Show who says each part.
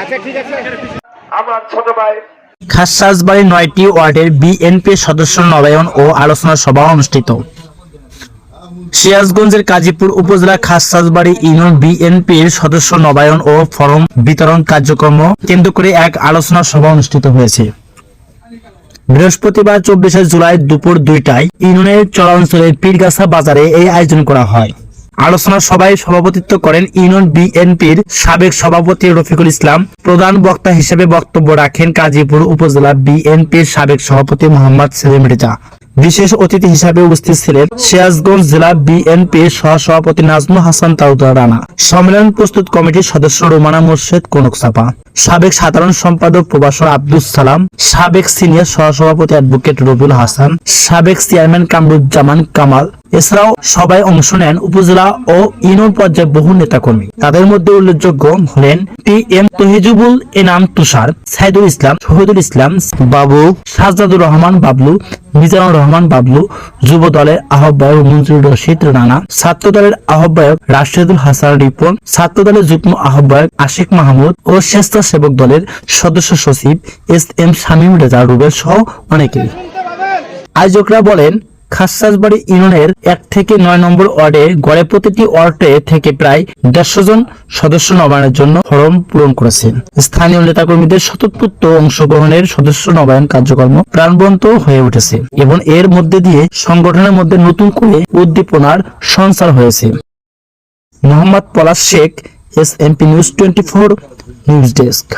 Speaker 1: আচ্ছা ঠিক আছে।
Speaker 2: আমার ছোট ভাই।
Speaker 3: খাসরাজবাড়ি নয়টি ওয়ার্ডের বিএনপি সদস্য নবায়ন ও আলোচনা সভা অনুষ্ঠিত। সিরাজগঞ্জের কাজীপুর উপজেলা খাসরাজবাড়ি ইউনিয়ন বিএনপির সদস্য নবায়ন ও ফরম বিতরণ কার্যক্রম কেন্দ্র করে এক আলোচনা সভা অনুষ্ঠিত হয়েছে। বৃহস্পতিবার চব্বিশে জুলাই দুপুর দুইটায় ইউনিয়নের চরাঞ্চলের পীরগাছা বাজারে এই আয়োজন করা হয়। আলোচনা সভায় সভাপতিত্ব করেন ইউনিয়ন বিএনপির সাবেক সভাপতি রফিকুল ইসলাম। প্রধান বক্তা হিসেবে বক্তব্য রাখেন গাজীপুর উপজেলা বিএনপির সাবেক সভাপতি মোহাম্মদ সেলিম রেজা। বিশেষ অতিথি হিসাবে উপস্থিত ছিলেন সিরাজগঞ্জ জেলা বিএনপির সহসভাপতি নাজমুল হাসান তাউদা রানা। সম্মেলন প্রস্তুত কমিটির সদস্য রোমানা মোর্শেদ কনক চাপা সাবেক সাধারণ সম্পাদক প্রভাষক আব্দুল সালাম। সাবেক সিনিয়র সহসভাপতি অ্যাডভোকেট রবিউল হাসান। সাবেক চেয়ারম্যান কামরুজ্জামান কামাল। এছাড়াও সবাই অংশ নেন উপজেলা ও ইউনিয়ন পর্যায়ে বহু নেতাকর্মী। তাদের মধ্যে উল্লেখযোগ্য হলেন টি এম তহিজুবুল এনাম তুষার, সাইদুল ইসলাম, শহীদুল ইসলাম, বাবু সাজ্জাদুর রহমান বাবলু, মিজানুর রহমান বাবলু, যুব দলের আহ্বায়ক মঞ্জুর রশিদ রানা, ছাত্র দলের আহ্বায়ক রাশেদুল হাসান রিপন, ছাত্র দলের যুগ্ম আহ্বায়ক আশিক মাহমুদ ও স্বেচ্ছাসেবক দলের সদস্য সচিব এস এম শামীম রেজা রুবেল সহ অনেকেই। আয়োজকরা বলেন খাসরাজবাড়ি ইউনিয়নের এক থেকে নয় নম্বর ওয়ার্ডে গড়ে প্রতিটি ওয়ার্ডে থেকে প্রায় দেড়শো জন সদস্য নবায়নের জন্য ফরম পূরণ করেছেন। স্থানীয় নেতাকর্মীদের স্বতঃস্ফূর্ত অংশগ্রহণের সদস্য নবায়ন কার্যক্রম প্রাণবন্ত হয়ে উঠেছে এবং এর মধ্যে দিয়ে সংগঠনের মধ্যে নতুন করে উদ্দীপনার সঞ্চার হয়েছে। Mohammad Palash Sheikh S MP news twenty four news desk